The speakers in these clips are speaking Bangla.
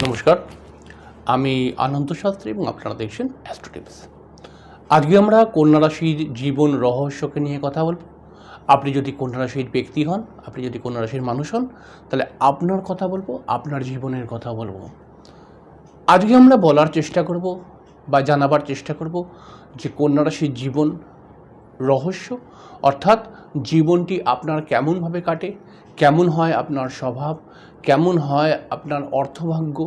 নমস্কার। আমি আনন্দ শাস্ত্রী এবং আপনারা দেখছেন অ্যাস্ট্রোটিপস আজকে আমরা কন্যা রাশির জীবন রহস্যকে নিয়ে কথা বলব। আপনি যদি কন্যা রাশির ব্যক্তি হন, আপনি যদি কন্যা রাশির মানুষ হন, তাহলে আপনার কথা বলব, আপনার জীবনের কথা বলব। আজকে আমরা বলার চেষ্টা করব বা জানাবার চেষ্টা করব যে কন্যা রাশির জীবন রহস্য, অর্থাৎ জীবনটি আপনার কেমনভাবে কাটে, কেমন হয় আপনার স্বভাব কেমন হয় আপনার অর্থভাগ্য?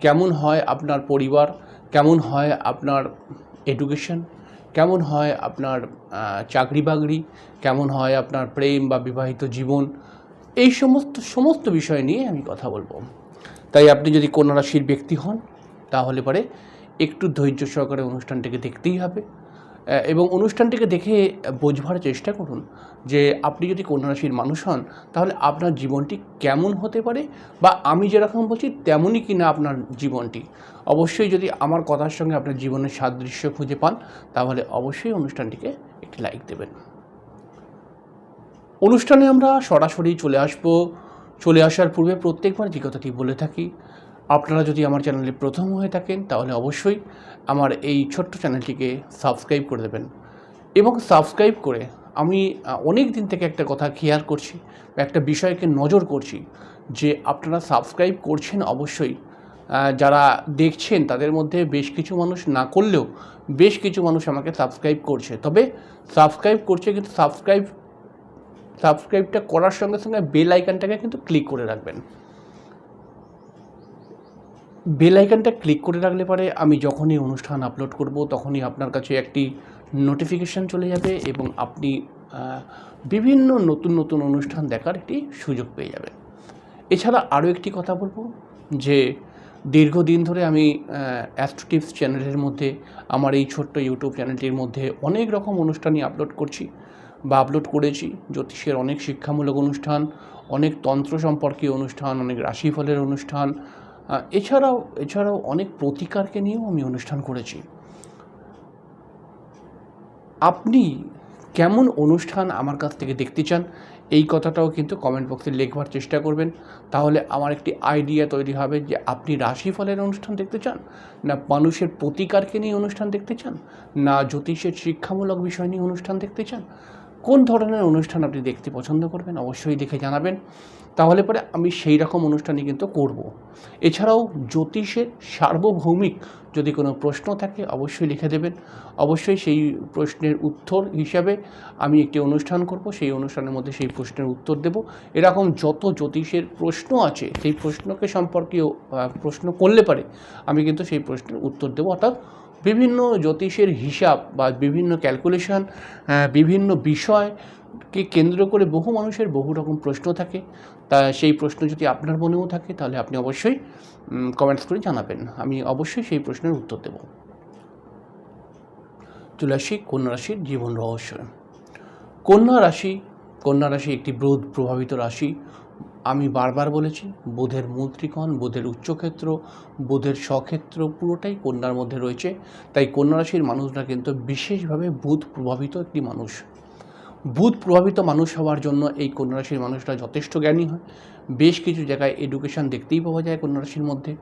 কেমন হয় আপনার পরিবার? কেমন হয় আপনার এডুকেশন কেমন হয় আপনার চাকরি বাকরি কেমন হয় আপনার প্রেম বা বিবাহিত জীবন? এই সমস্ত সমস্ত বিষয় নিয়ে আমি কথা বলব। তাই আপনি যদি কন্যা রাশির ব্যক্তি হন, তাহলে পরে একটু ধৈর্য সহকারে অনুষ্ঠানটিকে দেখতেই হবে। এবং অনুষ্ঠানটিকে দেখে বোঝবার চেষ্টা করুন যে আপনি যদি কন্যা রাশির মানুষ হন, তাহলে আপনার জীবনটি কেমন হতে পারে বা আমি যেরকম বলছি তেমনই কিনা আপনার জীবনটি। অবশ্যই যদি আমার কথার সঙ্গে আপনার জীবনের সাদৃশ্য খুঁজে পান, তাহলে অবশ্যই অনুষ্ঠানটিকে একটি লাইক দেবেন। অনুষ্ঠানে আমরা সরাসরি চলে আসব। চলে আসার পূর্বে প্রত্যেকবার যে কথাটি বলে থাকি আপনারা যদি আমার চ্যানেলে প্রথম হয়ে থাকেন, তাহলে অবশ্যই আমার এই ছোট্ট চ্যানেলটিকে সাবস্ক্রাইব করে দেবেন। এবং সাবস্ক্রাইব করে আমি অনেক দিন থেকে একটা কথা খেয়াল করছি, একটা বিষয়কে নজর করছি যে আপনারা সাবস্ক্রাইব করছেন অবশ্যই। যারা দেখছেন, তাদের মধ্যে বেশ কিছু মানুষ না করলেও বেশ কিছু মানুষ আমাকে সাবস্ক্রাইব করছে। তবে সাবস্ক্রাইব করছে কিন্তু সাবস্ক্রাইব, সাবস্ক্রাইবটা করার সঙ্গে সঙ্গে বেল আইকনটাকে কিন্তু ক্লিক করে রাখবেন। বেল আইকনটা ক্লিক করে রাখলে পরে আমি যখনই অনুষ্ঠান আপলোড করব, তখনই আপনার কাছে একটি নোটিফিকেশান চলে যাবে এবং আপনি বিভিন্ন নতুন নতুন অনুষ্ঠান দেখার একটি সুযোগ পেয়ে যাবেন। এছাড়া আরও একটি কথা বলব যে, দীর্ঘদিন ধরে আমি অ্যাস্ট্রোটিপস চ্যানেলের মধ্যে, আমার এই ছোট্ট ইউটিউব চ্যানেলটির মধ্যে অনেক রকম অনুষ্ঠানই আপলোড করছি বা আপলোড করেছি। জ্যোতিষের অনেক শিক্ষামূলক অনুষ্ঠান, অনেক তন্ত্র সম্পর্কীয় অনুষ্ঠান, অনেক রাশিফলের অনুষ্ঠান এছাড়াও এছাড়াও অনেক প্রতিকারকে নিয়েও আমি অনুষ্ঠান করেছি। আপনি কেমন অনুষ্ঠান আমার কাছ থেকে দেখতে চান, এই কথাটাও কিন্তু কমেন্ট বক্সে লেখবার চেষ্টা করবেন। তাহলে আমার একটি আইডিয়া তৈরি হবে যে আপনি রাশিফলের অনুষ্ঠান দেখতে চান, না মানুষের প্রতিকারকে নিয়ে অনুষ্ঠান দেখতে চান, না জ্যোতিষের শিক্ষামূলক বিষয় নিয়ে অনুষ্ঠান দেখতে চান? কোন ধরনের অনুষ্ঠান আপনি দেখতে পছন্দ করবেন? অবশ্যই দেখে জানাবেন। তাহলে পরে আমি সেই রকম অনুষ্ঠানই কিন্তু করব। এছাড়াও জ্যোতিষের সার্বভৌমিক যদি কোনো প্রশ্ন থাকে অবশ্যই লিখে দেবেন। অবশ্যই সেই প্রশ্নের উত্তর হিসাবে আমি একটি অনুষ্ঠান করব, সেই অনুষ্ঠানের মধ্যে সেই প্রশ্নের উত্তর দেব। এরকম যত জ্যোতিষের প্রশ্ন আছে, সেই প্রশ্নকে সম্পর্কেও প্রশ্ন করলে পারে আমি কিন্তু সেই প্রশ্নের উত্তর দেবো। অর্থাৎ বিভিন্ন জ্যোতিষের হিসাব বা বিভিন্ন ক্যালকুলেশন বিভিন্ন বিষয়কে কেন্দ্র করে বহু মানুষের বহু রকম প্রশ্ন থাকে। তা সেই প্রশ্ন যদি আপনার মনেও থাকে, তাহলে আপনি অবশ্যই কমেন্টস করে জানাবেন। আমি অবশ্যই সেই প্রশ্নের উত্তর দেব। আসি কন্যা রাশির জীবন রহস্য। কন্যা রাশি কন্যা রাশি একটি বুধ প্রভাবিত রাশি। আমি বারবার বলেছি, বুধের মূল বুধের উচ্চক্ষেত্র, বুধের স্বক্ষেত্র পুরোটাই কন্যার মধ্যে রয়েছে। তাই কন্যা রাশির মানুষরা কিন্তু বিশেষভাবে বুধ প্রভাবিত একটি মানুষ। বুধ প্রভাবিত মানুষ হওয়ার জন্য এই কন্যা রাশির মানুষরা যথেষ্ট জ্ঞানী হয়। বেশ কিছু জায়গায় এডুকেশন দেখতেই পাওয়া যায় কন্যা রাশির মধ্যে।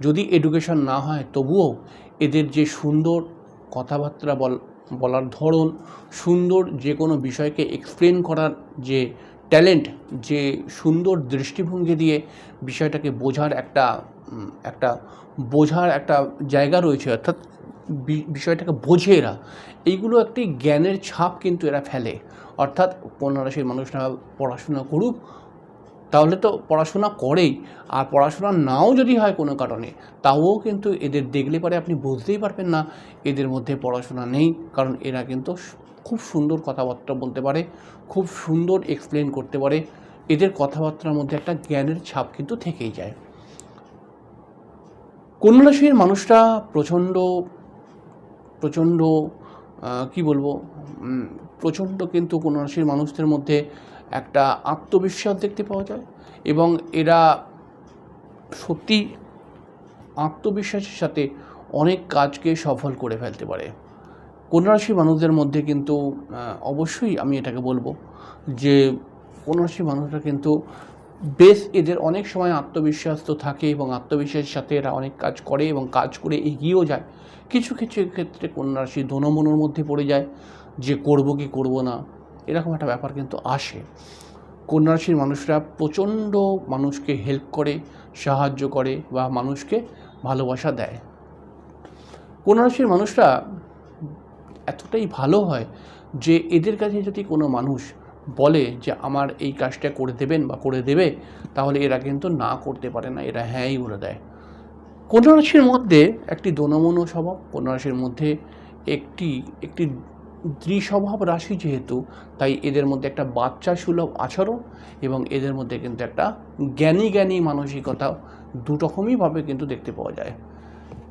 যদি এডুকেশন না হয়, তবুও এদের যে সুন্দর কথাবার্তা বল, বলার ধরন, সুন্দর যে কোনো বিষয়কে এক্সপ্লেন করার যে ট্যালেন্ট যে সুন্দর দৃষ্টিভঙ্গি দিয়ে বিষয়টাকে বোঝার একটা একটা বোঝার একটা জায়গা রয়েছে, অর্থাৎ বিষয়টাকে বোঝে এরা। এইগুলো একটি জ্ঞানের ছাপ কিন্তু এরা ফেলে। অর্থাৎ রাশির মানুষরা পড়াশোনা করুক, তাহলে তো পড়াশোনা করেই। আর পড়াশোনা নাও যদি হয় কোনো কারণে, তাও কিন্তু এদের দেখলে পরে আপনি বুঝতেই পারবেন না, এদের মধ্যে পড়াশোনা নেই। কারণ এরা কিন্তু খুব সুন্দর কথাবার্তা বলতে পারে, খুব সুন্দর এক্সপ্লেন করতে পারে। এদের কথাবার্তার মধ্যে একটা জ্ঞানের ছাপ কিন্তু থেকেই যায়। কন্যা রাশির মানুষরা প্রচণ্ড প্রচণ্ড কি বলব প্রচণ্ড কিন্তু কন্যা রাশির মানুষদের মধ্যে একটা আত্মবিশ্বাস দেখতে পাওয়া যায় এবং এরা সত্যি আত্মবিশ্বাসের সাথে অনেক কাজকে সফল করে ফেলতে পারে। কন্যা রাশির মানুষদের মধ্যে কিন্তু অবশ্যই আমি এটাকে বলব যে কন্যা রাশির মানুষরা কিন্তু বেশ এদের অনেক সময় আত্মবিশ্বাস তো থাকে এবং আত্মবিশ্বাসের সাথে এরা অনেক কাজ করে এবং কাজ করে এগিয়েও যায়। কিছু কিছু ক্ষেত্রে কন্যা রাশি দনমনোর মধ্যে পড়ে যায়, যে করব কি করব না, এরকম একটা ব্যাপার কিন্তু আসে। কন্যা রাশির মানুষরা প্রচণ্ড মানুষকে হেল্প করে, সাহায্য করে বা মানুষকে ভালোবাসা দেয়। কন্যা রাশির মানুষরা এতটাই ভালো হয় যে এদের কাছে যদি কোনো মানুষ বলে যে আমার এই কাজটা করে দেবেন বা করে দেবে, তাহলে এরা কিন্তু না করতে পারে না, এরা হ্যাঁই বলে দেয়। কন্যা রাশির মধ্যে একটি দনমন স্বভাব, কন্যা রাশির মধ্যে একটি একটি দ্বিস্বভাব রাশি যেহেতু, তাই এদের মধ্যে একটা বাচ্চা সুলভ আচরণ এবং এদের মধ্যে কিন্তু একটা জ্ঞানী জ্ঞানী মানসিকতা দুরকমইভাবে কিন্তু দেখতে পাওয়া যায়।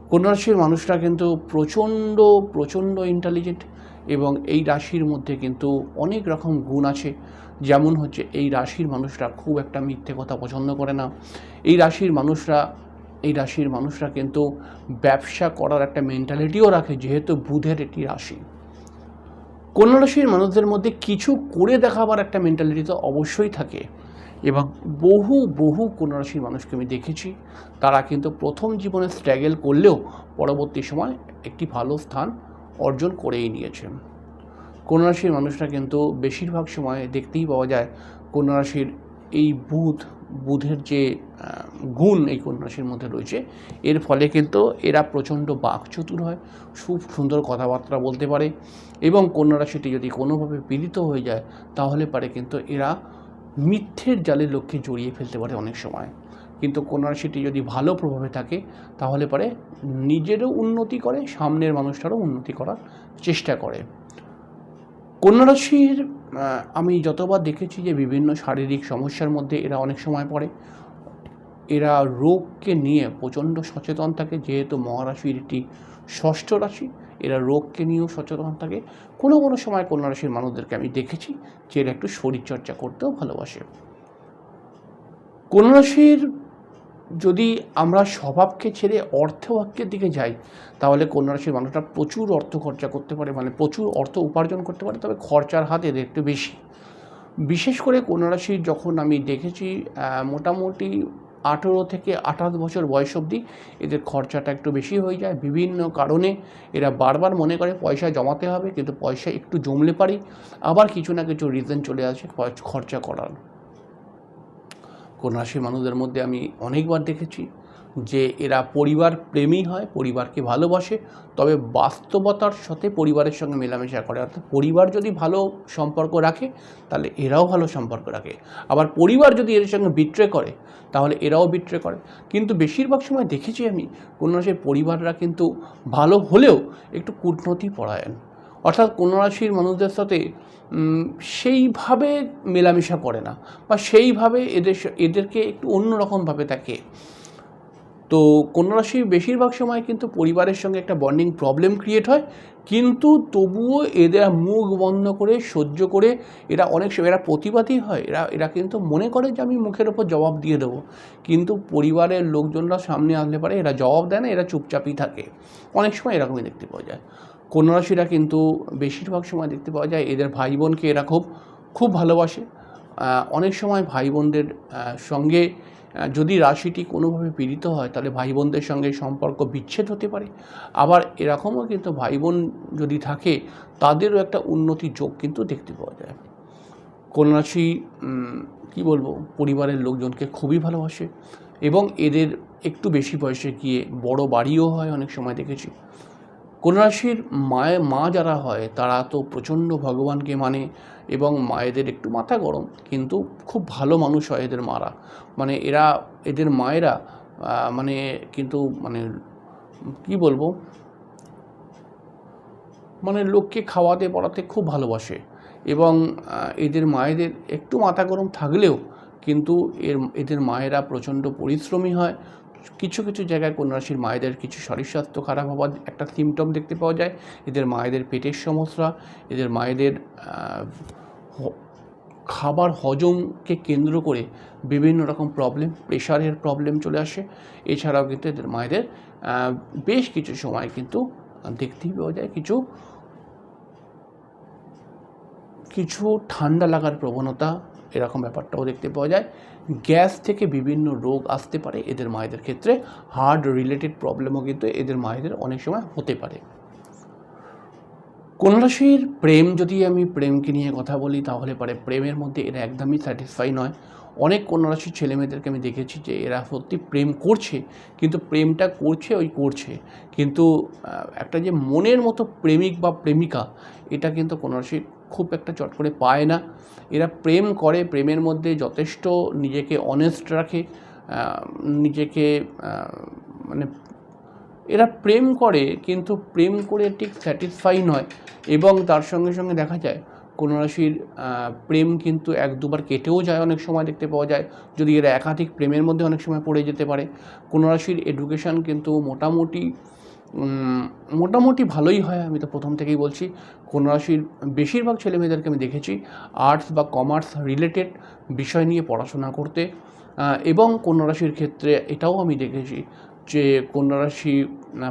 কন্যা রাশির মানুষরা কিন্তু প্রচণ্ড প্রচণ্ড ইন্টেলিজেন্ট এবং এই রাশির মধ্যে কিন্তু অনেক রকম গুণ আছে। যেমন হচ্ছে এই রাশির মানুষরা খুব একটা মিথ্যে কথা পছন্দ করে না। এই রাশির মানুষরা, এই রাশির মানুষরা কিন্তু ব্যবসা করার একটা মেন্টালিটিও রাখে, যেহেতু বুধের একটি রাশি। কন্যা রাশির মানুষদের মধ্যে কিছু করে দেখাবার একটা মেন্টালিটি তো অবশ্যই থাকে এবং বহু বহু কন্যা রাশির মানুষকে আমি দেখেছি, তারা কিন্তু প্রথম জীবনে স্ট্রাগল করলেও পরবর্তী সময় একটি ভালো স্থান অর্জন করেই নিয়েছে কন্যা রাশির মানুষরা কিন্তু বেশিরভাগ সময় দেখতেই পাওয়া যায় কন্যা রাশির এই বুধ, বুধের যে গুণ এই কন্যা রাশির মধ্যে রয়েছে, এর ফলে কিন্তু এরা প্রচণ্ড বাকচতুর হয়, খুব সুন্দর কথাবার্তা বলতে পারে এবং কন্যা রাশিটি যদি কোনোভাবে পীড়িত হয়ে যায়, তাহলে পারে কিন্তু এরা মিথ্যের জালে লক্ষ্যে জড়িয়ে ফেলতে পারে অনেক সময়। কিন্তু কন্যা রাশিটি যদি ভালো প্রভাবে থাকে, তাহলে পরে নিজেরও উন্নতি করে, সামনের মানুষটারও উন্নতি করার চেষ্টা করে। কন্যা রাশির আমি যতবার দেখেছি যে বিভিন্ন শারীরিক সমস্যার মধ্যে এরা অনেক সময় পড়ে, এরা রোগকে নিয়ে প্রচণ্ড সচেতন থাকে, যেহেতু মহারাশির একটি ষষ্ঠ রাশি, এরা রোগকে নিয়েও সচেতন থাকে। কোনো কোনো সময় কন্যা রাশির মানুষদেরকে আমি দেখেছি, যে এরা একটু শরীরচর্চা করতেও ভালোবাসে। কন্যা রাশির যদি আমরা স্বভাবকে ছেড়ে অর্থবাক্যের দিকে যাই, তাহলে কন্যা রাশির মানুষরা প্রচুর অর্থ খরচা করতে পারে মানে প্রচুর অর্থ উপার্জন করতে পারে, তবে খরচার হাত এদের একটু বেশি। বিশেষ করে কন্যা রাশির যখন আমি দেখেছি মোটামুটি আঠেরো থেকে আঠাশ বছর বয়স অবধি এদের খরচাটা একটু বেশি হয়ে যায়। বিভিন্ন কারণে এরা বারবার মনে করে পয়সা জমাতে হবে, কিন্তু পয়সা একটু জমলে পারি, আবার কিছু না কিছু রিজন চলে আসে খরচা করার। কোন রাশির মানুষদের মধ্যে আমি অনেকবার দেখেছি যে এরা পরিবার প্রেমী হয়, পরিবারকে ভালোবাসে, তবে বাস্তবতার সাথে পরিবারের সঙ্গে মেলামেশা করে। অর্থাৎ পরিবার যদি ভালো সম্পর্ক রাখে, তাহলে এরাও ভালো সম্পর্ক রাখে। আবার পরিবার যদি এর সঙ্গে বিট্রে করে, তাহলে এরাও বিট্রে করে। কিন্তু বেশিরভাগ সময় দেখেছি আমি কোনো রাশির পরিবাররা কিন্তু ভালো হলেও একটু কূটনৈতি পরায়ণ। অর্থাৎ কোনো রাশির মানুষদের সাথে সেইভাবে মেলামেশা করে না বা সেইভাবে এদের এদেরকে একটু অন্যরকমভাবে থাকে তো কন্যা রাশি বেশিরভাগ সময় কিন্তু পরিবারের সঙ্গে একটা বন্ডিং প্রবলেম ক্রিয়েট হয়, কিন্তু তবুও এদের মুখ বন্ধ করে, সহ্য করে, এরা অনেক সময়, এরা প্রতিবাদী হয়, এরা এরা কিন্তু মনে করে যে আমি মুখের ওপর জবাব দিয়ে দেবো। কিন্তু পরিবারের লোকজনরা সামনে আসলে পারে, এরা জবাব দেয় না, এরা চুপচাপই থাকে। অনেক সময় এরকমই দেখতে পাওয়া যায়। কন্যা রাশিরা কিন্তু বেশিরভাগ সময় দেখতে পাওয়া যায় এদের ভাই বোনকে এরা খুব খুব ভালোবাসে। অনেক সময় ভাই বোনদের সঙ্গে যদি রাশিটি কোনোভাবে পীড়িত হয় তাহলে ভাই বোনদের সঙ্গে সম্পর্ক বিচ্ছেদ হতে পারে। আবার এরকমও কিন্তু ভাই বোন যদি থাকে তাদেরও একটা উন্নতির যোগ কিন্তু দেখতে পাওয়া যায়। কন্যা রাশি উম, কি বলব পরিবারের লোকজনকে খুবই ভালোবাসে এবং এদের একটু বেশি বয়সে গিয়ে বড় বাড়িও হয় অনেক সময় দেখেছি। কন্যা রাশির মায়ে মা যারা হয়, তারা তো প্রচণ্ড ভগবানকে মানে এবং মায়েদের একটু মাথা গরম। কিন্তু খুব ভালো মানুষ হয় এদের মারা। মানে এরা, এদের মায়েরা মানে কিন্তু মানে কি বলব? মানে লোককে খাওয়াতে, পড়াতে খুব ভালোবাসে। এবং এদের মায়েদের একটু মাথা গরম থাকলেও কিন্তু এর, এদের মায়েরা প্রচণ্ড পরিশ্রমী হয়। কিছু কিছু জায়গায় কন্যা রাশির মায়েদের কিছু শরীর স্বাস্থ্য খারাপ হওয়ার একটা সিমটম দেখতে পাওয়া যায়। এদের মায়েদের পেটের সমস্যা, এদের মায়েদের খাবার হজমকে কেন্দ্র করে বিভিন্ন রকম প্রবলেম প্রেশারের প্রবলেম চলে আসে। এছাড়াও কিন্তু এদের মায়েদের বেশ কিছু সময় কিন্তু দেখতেই পাওয়া যায়। কিছু কিছু ঠান্ডা লাগার প্রবণতা এরকম ব্যাপারটাও দেখতে পাওয়া যায়। গ্যাস থেকে বিভিন্ন রোগ আসতে পারে এদের মায়েদের ক্ষেত্রে। হার্ট রিলেটেড প্রবলেমও কিন্তু এদের মায়েদের অনেক সময় হতে পারে। কোন রাশির প্রেম যদি আমি প্রেমকে নিয়ে কথা বলি, তাহলে পারে প্রেমের মধ্যে এরা একদমই স্যাটিসফাই নয়। অনেক কন্যা রাশির ছেলে মেয়েদেরকে আমি দেখেছি যে এরা সত্যি প্রেম করছে, কিন্তু প্রেমটা করছে ওই করছে। কিন্তু একটা যে মনের মতো প্রেমিক বা প্রেমিকা, এটা কিন্তু কন্যা রাশির খুব একটা চট করে পায় না। এরা প্রেম করে, প্রেমের মধ্যে যথেষ্ট নিজেকে অনেস্ট রাখে নিজেকে মানে এরা প্রেম করে, কিন্তু প্রেম করে ঠিক স্যাটিসফাই নয়। এবং তার সঙ্গে সঙ্গে দেখা যায় কোনো রাশির প্রেম কিন্তু এক দুবার কেটেও যায় অনেক সময় দেখতে পাওয়া যায়। যদি এরা একাধিক প্রেমের মধ্যে অনেক সময় পড়ে যেতে পারে। কোনো রাশির এডুকেশান কিন্তু মোটামুটি মোটামুটি ভালোই হয়, আমি তো প্রথম থেকেই বলছি। কোনো রাশির বেশিরভাগ ছেলেমেয়েদেরকে আমি দেখেছি আর্টস বা কমার্স রিলেটেড বিষয় নিয়ে পড়াশোনা করতে। এবং কন্যা রাশির ক্ষেত্রে এটাও আমি দেখেছি যে কন্যা রাশি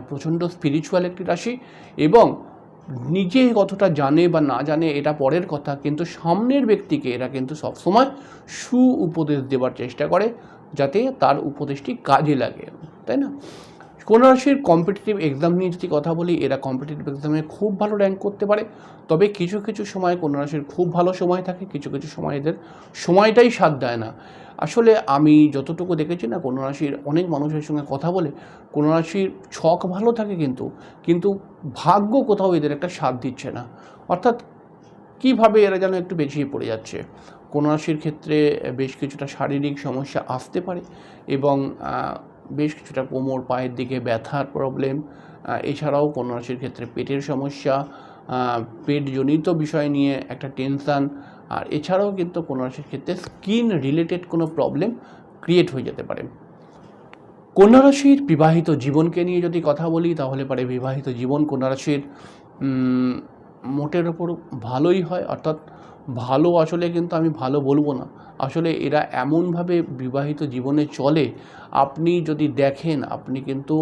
প্রচণ্ড স্পিরিচুয়াল একটি রাশি এবং নিজে কতটা জানে বা না জানে এটা পরের কথা, কিন্তু সামনের ব্যক্তিকে এরা কিন্তু সবসময় সু উপদেশ দেওয়ার চেষ্টা করে যাতে তার উপদেশটি কাজে লাগে, তাই না? কোন রাশির কম্পিটিটিভ এক্সাম নিয়ে যদি কথা বলি, এরা কম্পিটিটিভ এক্সামে খুব ভালো র্যাঙ্ক করতে পারে। তবে কিছু কিছু সময় কোন রাশির খুব ভালো সময় থাকে, কিছু কিছু সময় এদের সময়টাই সাথ দেয় না। আসলে আমি যতটুকু দেখেছি না কোনো রাশির অনেক মানুষের সঙ্গে কথা বলে কোনো রাশির ছক ভালো থাকে কিন্তু কিন্তু ভাগ্য কোথাও এদের একটা সাথ দিচ্ছে না। অর্থাৎ কীভাবে এরা যেন একটু বেশি পড়ে যাচ্ছে? কোনো রাশির ক্ষেত্রে বেশ কিছুটা শারীরিক সমস্যা আসতে পারে এবং বেশ কিছুটা কোমর, পায়ের দিকে ব্যথার প্রবলেম এছাড়াও কোনো রাশির ক্ষেত্রে পেটের সমস্যা পেটজনিত বিষয় নিয়ে একটা টেনশান আর এছাড়াও কিন্তু কোনো রাশির ক্ষেত্রে স্কিন রিলেটেড কোনো প্রবলেম ক্রিয়েট হয়ে যেতে পারে। কন্যা রাশির বিবাহিত জীবনকে নিয়ে যদি কথা বলি, তাহলে পারে বিবাহিত জীবন কন্যা রাশির মোটের ওপর ভালোই হয়, অর্থাৎ ভালো আসলে কিন্তু আমি ভালো বলব না। আসলে এরা এমনভাবে বিবাহিত জীবনে চলে, আপনি যদি দেখেন, আপনি কিন্তু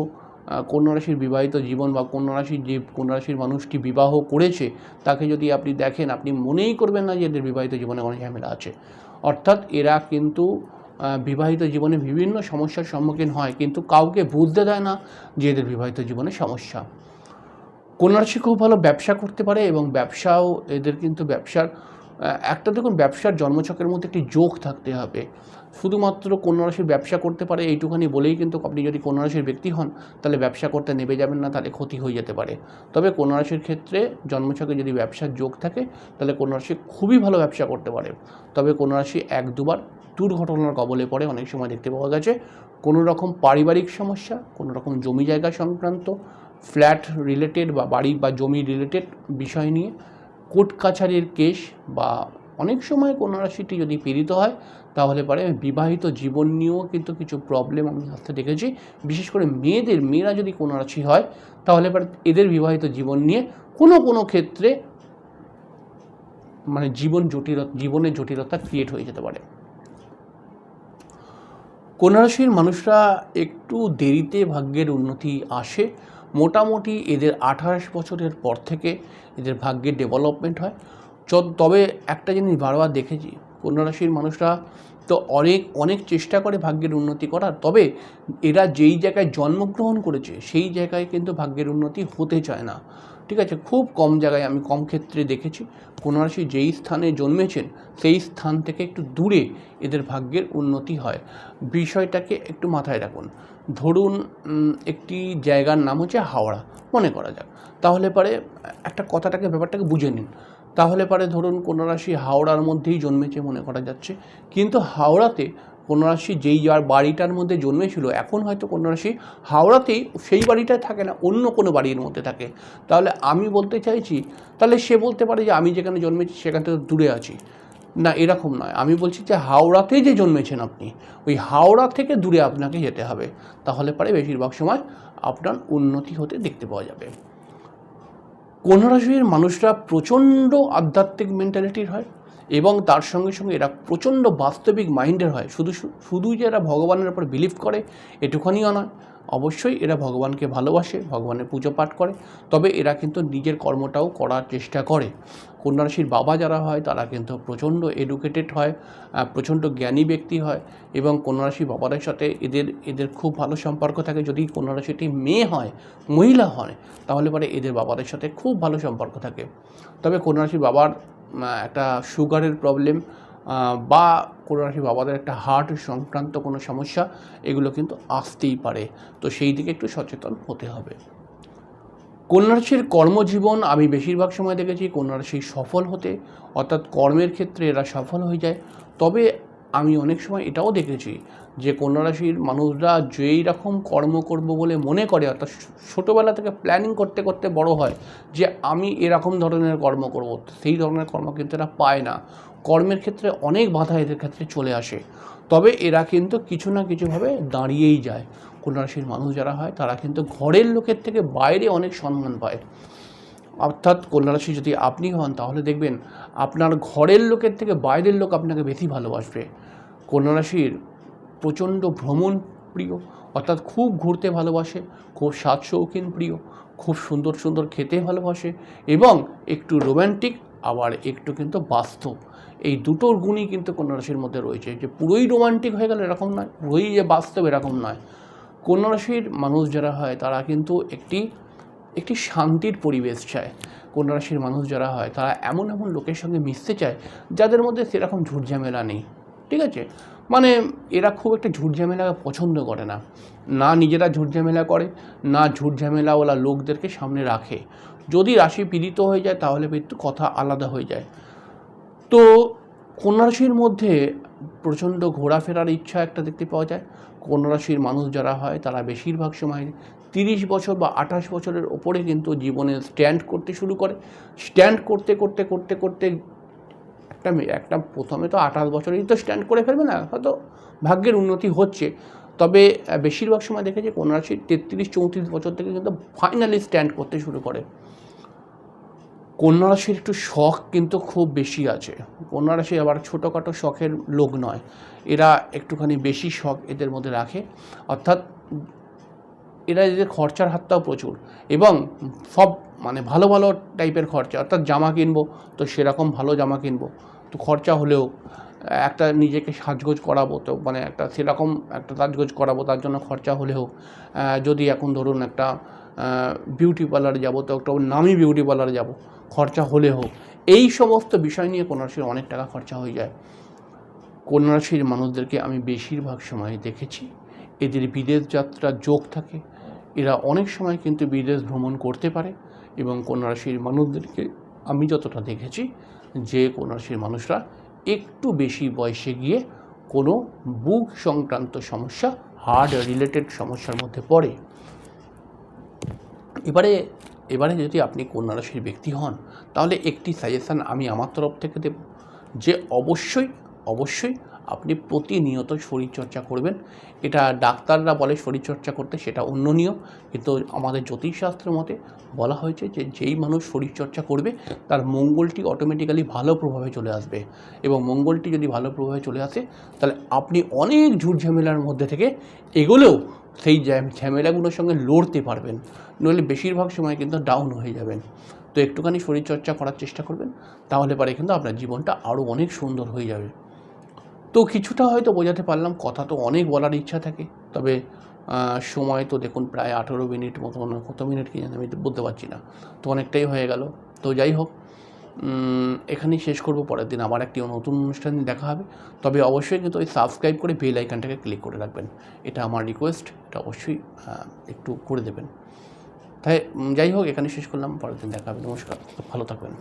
কন্যা রাশির বিবাহিত জীবন বা কন্যা রাশির যে কন্যা রাশির মানুষটি বিবাহ করেছে, তাকে যদি আপনি দেখেন, আপনি মনেই করবেন না যে, এদের বিবাহিত জীবনে কোনো ঝামেলা আছে। অর্থাৎ এরা কিন্তু বিবাহিত জীবনে বিভিন্ন সমস্যার সম্মুখীন হয়, কিন্তু কাউকে বুঝতে দেয় না যে, এদের বিবাহিত জীবনে সমস্যা। কন্যা রাশি খুব ভালো ব্যবসা করতে পারে এবং ব্যবসাও এদের কিন্তু ব্যবসার একটা দেখুন, ব্যবসার জন্মছকের মধ্যে একটি যোগ থাকতে হবে। শুধুমাত্র কন্যা রাশির ব্যবসা করতে পারে, এইটুখানি বলেই কিন্তু আপনি যদি কন্যা রাশির ব্যক্তি হন, তাহলে ব্যবসা করতে নেমে যাবেন না, তাহলে ক্ষতি হয়ে যেতে পারে। তবে কন্যা রাশির ক্ষেত্রে জন্মছকে যদি ব্যবসার যোগ থাকে, তাহলে কন্যা রাশি খুবই ভালো ব্যবসা করতে পারে। তবে কন্যা রাশি এক দুবার দুর্ঘটনার কবলে পড়ে, অনেক সময় দেখতে পাওয়া গেছে, কোনো রকম পারিবারিক সমস্যা, কোনো রকম জমি জায়গা সংক্রান্ত, ফ্ল্যাট রিলেটেড বা বাড়ি বা জমি রিলেটেড বিষয় নিয়ে কোর্ট কাছারির কেস বা অনেক সময় কোনো রাশিটি যদি পীড়িত হয়, তাহলে পরে বিবাহিত জীবন নিয়েও কিন্তু কিছু প্রবলেম আমি আসতে দেখেছি। বিশেষ করে মেয়েদের, মেয়েরা যদি কোনো রাশি হয়, তাহলে পরে এদের বিবাহিত জীবন নিয়ে কোনো কোনো ক্ষেত্রে মানে জীবন জটিল, জীবনের জটিলতা ক্রিয়েট হয়ে যেতে পারে। কন্যা রাশির মানুষরা একটু দেরিতে ভাগ্যের উন্নতি আসে মোটামুটি এদের আঠাশ বছরের পর থেকে এদের ভাগ্যের ডেভেলপমেন্ট হয়। তবে একটা জিনিস বারবার দেখেছি কন্যা রাশির মানুষরা তো অনেক অনেক চেষ্টা করে ভাগ্যের উন্নতি করার, তবে এরা যেই জায়গায় জন্মগ্রহণ করেছে, সেই জায়গায় কিন্তু ভাগ্যের উন্নতি হতে চায় না। ঠিক আছে? খুব কম জায়গায় আমি কম ক্ষেত্রে দেখেছি কোনো রাশি যেই স্থানে জন্মেছেন, সেই স্থান থেকে একটু দূরে এদের ভাগ্যের উন্নতি হয়। বিষয়টাকে একটু মাথায় রাখুন। ধরুন একটি জায়গার নাম হচ্ছে হাওড়া, মনে করা যাক। তাহলে পরে একটা কথাটাকে, ব্যাপারটাকে বুঝে নিন। তাহলে পরে ধরুন কোনো রাশি হাওড়ার মধ্যেই জন্মেছে মনে করা যাচ্ছে। কিন্তু হাওড়াতে কোনো রাশি যেই যার বাড়িটার মধ্যে জন্মেছিল, এখন হয়তো কোনো রাশি হাওড়াতেই সেই বাড়িটায় থাকে না, অন্য কোনো বাড়ির মধ্যে থাকে। তাহলে আমি বলতে চাইছি, তাহলে সে বলতে পারে যে আমি যেখানে জন্মেছি সেখান থেকে দূরে আছি। না, এরকম নয়। আমি বলছি যে হাওড়াতে যে জন্মেছেন আপনি, ওই হাওড়া থেকে দূরে আপনাকে যেতে হবে। তাহলে পরে বেশিরভাগ সময় আপনার উন্নতি হতে দেখতে পাওয়া যাবে। কোন রাশির মানুষরা প্রচণ্ড আধ্যাত্মিক মেন্টালিটির হয় এবং তার সঙ্গে সঙ্গে এরা প্রচণ্ড বাস্তবিক মাইন্ডের হয়। শুধু শুধু যে এরা ভগবানের উপর বিলিভ করে, এটুখানিও নয়। অবশ্যই এরা ভগবানকে ভালোবাসে, ভগবানের পুজো পাঠ করে, তবে এরা কিন্তু নিজের কর্মটাও করার চেষ্টা করে। কন্যা রাশির বাবা যারা হয়, তারা কিন্তু প্রচণ্ড এডুকেটেড হয় প্রচণ্ড জ্ঞানী ব্যক্তি হয় এবং কন্যা রাশির বাবাদের সাথে এদের এদের খুব ভালো সম্পর্ক থাকে। যদি কন্যা রাশিটি মেয়ে হয়, মহিলা হয়, তাহলে পরে এদের বাবাদের সাথে খুব ভালো সম্পর্ক থাকে। তবে কন্যা রাশির বাবার একটা সুগারের প্রবলেম বা কোনো বাবাদের একটা হার্ট সংক্রান্ত কোনো সমস্যা, এগুলো কিন্তু আসতেই পারে। তো সেই দিকে একটু সচেতন হতে হবে। কন্যা রাশির কর্মজীবন, আমি বেশিরভাগ সময় দেখেছি কন্যা রাশি সফল হতে, অর্থাৎ কর্মের ক্ষেত্রে এরা সফল হয়ে যায়। তবে আমি অনেক সময় এটাও দেখেছি যে কন্যা রাশির মানুষরা যেই রকম কর্ম করব বলে মনে করে, অর্থাৎ ছোটোবেলা থেকে প্ল্যানিং করতে করতে বড় হয় যে আমি এরকম ধরনের কর্ম করব, সেই ধরনের কর্ম কিন্তু এরা পায় না। কর্মের ক্ষেত্রে অনেক বাধা এদের ক্ষেত্রে চলে আসে। তবে এরা কিন্তু কিছু না কিছুভাবে দাঁড়িয়েই যায়। কন্যা রাশির মানুষ যারা হয়, তারা কিন্তু ঘরের লোকের থেকে বাইরে অনেক সম্মান পায়। অর্থাৎ কন্যা রাশি যদি আপনি হন, তাহলে দেখবেন আপনার ঘরের লোকের থেকে বাইরের লোক আপনাকে বেশি ভালোবাসবে। কন্যা রাশির প্রচণ্ড ভ্রমণ প্রিয়, অর্থাৎ খুব ঘুরতে ভালোবাসে, খুব স্বাদ শৌখিন প্রিয়, খুব সুন্দর সুন্দর খেতে ভালোবাসে এবং একটু রোম্যান্টিক আবার একটু কিন্তু বাস্তব। এই দুটোর গুণই কিন্তু কন্যা রাশির মধ্যে রয়েছে। যে পুরোই রোমান্টিক হয়ে গেল এরকম নয়, পুরোই যে বাস্তব এরকম নয়। কন্যা রাশির মানুষ যারা হয়, তারা কিন্তু একটি একটি শান্তির পরিবেশ চায়। কন্যা রাশির মানুষ যারা হয়, তারা এমন এমন লোকের সঙ্গে মিশতে চায়, যাদের মধ্যে সেরকম ঝুটঝামেলা নেই। ঠিক আছে? মানে এরা খুব একটা ঝুটঝামেলা পছন্দ করে না। না নিজেরা ঝুটঝামেলা করে, না ঝুটঝামেলাওয়ালা লোকদেরকে সামনে রাখে। যদি রাশি পীড়িত হয়ে যায়, তাহলে কিন্তু কথা আলাদা হয়ে যায়। তো কন্যা রাশির মধ্যে প্রচণ্ড ঘোরাফেরার ইচ্ছা একটা দেখতে পাওয়া যায়। কন্যা রাশির মানুষ যারা হয়, তারা বেশিরভাগ সময় তিরিশ বছর বা আঠাশ বছরের ওপরে কিন্তু জীবনে স্ট্যান্ড করতে শুরু করে। স্ট্যান্ড করতে করতে করতে করতে একটা একটা প্রথমে তো আঠাশ বছরেই তো স্ট্যান্ড করে ফেলবে না, হয়তো ভাগ্যের উন্নতি হচ্ছে। তবে বেশিরভাগ সময় দেখেছি কন্যা রাশি তেত্রিশ, চৌত্রিশ বছর থেকে কিন্তু ফাইনালি স্ট্যান্ড করতে শুরু করে। কন্যা রাশির একটু শখ কিন্তু খুব বেশি আছে। কন্যা রাশি আবার ছোটোখাটো শখের লোক নয়। এরা একটুখানি বেশি শখ এদের মধ্যে রাখে। অর্থাৎ এরা এদের খরচার হাতটাও প্রচুর। এবং সব মানে ভালো ভালো টাইপের খরচা। অর্থাৎ জামা কিনবো, তো সেরকম ভালো জামা কিনবো। তো খরচা হলেও একটা নিজেকে সাজগোজ করাবো, তো মানে একটা সেরকম একটা সাজগোজ করাবো, তার জন্য খরচা হলেও যদি এখন ধরুন একটা বিউটি পার্লারে যাব, তো একটা নামি বিউটি পার্লারে যাব, খরচা হলে হোক। এই সমস্ত বিষয় নিয়ে কন্যা রাশির অনেক টাকা খরচা হয়ে যায়। কন্যা রাশির মানুষদেরকে আমি বেশিরভাগ সময় দেখেছি। এদের বিদেশ যাত্রার যোগ থাকে। এরা অনেক সময় কিন্তু বিদেশ ভ্রমণ করতে পারে এবং কন্যা রাশির মানুষদেরকে আমি যতটা দেখেছি যে কন্যা রাশির মানুষরা একটু বেশি বয়সে গিয়ে কোনো বুক সংক্রান্ত সমস্যা হার্ট রিলেটেড সমস্যার মধ্যে পড়ে। এবারে এবারে যদি আপনি কন্যা রাশির ব্যক্তি হন, তাহলে একটি সাজেশান আমি আমার তরফ থেকে দেব যে অবশ্যই অবশ্যই আপনি প্রতিনিয়ত শরীরচর্চা করবেন। এটা ডাক্তাররা বলে শরীরচর্চা করতে, সেটা অন্য নিয়ম কিন্তু আমাদের জ্যোতিষশাস্ত্রের মতে বলা হয়েছে যে, যেই মানুষ শরীরচর্চা করবে, তার মঙ্গলটি অটোমেটিক্যালি ভালো প্রভাবে চলে আসবে। এবং মঙ্গলটি যদি ভালো প্রভাবে চলে আসে, তাহলে আপনি অনেক ঝুট ঝামেলার মধ্যে থেকে এগোলেও সেই ঝামেলাগুলোর সঙ্গে লড়তে পারবেন। নইলে বেশিরভাগ সময় কিন্তু ডাউন হয়ে যাবেন। তো একটুখানি শরীরচর্চা করার চেষ্টা করবেন, তাহলে পরে কিন্তু আপনার জীবনটা আরও অনেক সুন্দর হয়ে যাবে। তো কিছুটা হয়তো বোঝাতে পারলাম, কথা তো অনেক বলার ইচ্ছা থাকে, তবে সময় তো দেখুন প্রায় আঠেরো মিনিট মতো কত মিনিট কি জানি, আমি বলতে পারছি না। তো অনেকটাই হয়ে গেল। তো যাই হোক এখানেই শেষ করব, পরের দিন আবার একটি নতুন অনুষ্ঠান দেখা হবে। তবে অবশ্যই কিন্তু ওই সাবস্ক্রাইব করে বেল আইকনটাকে ক্লিক করে রাখবেন। এটা আমার রিকোয়েস্ট এটা অবশ্যই একটু করে দেবেন। তাই যাই হোক এখানে শেষ করলাম, পরের দিন দেখা হবে, নমস্কার, ভালো থাকবেন।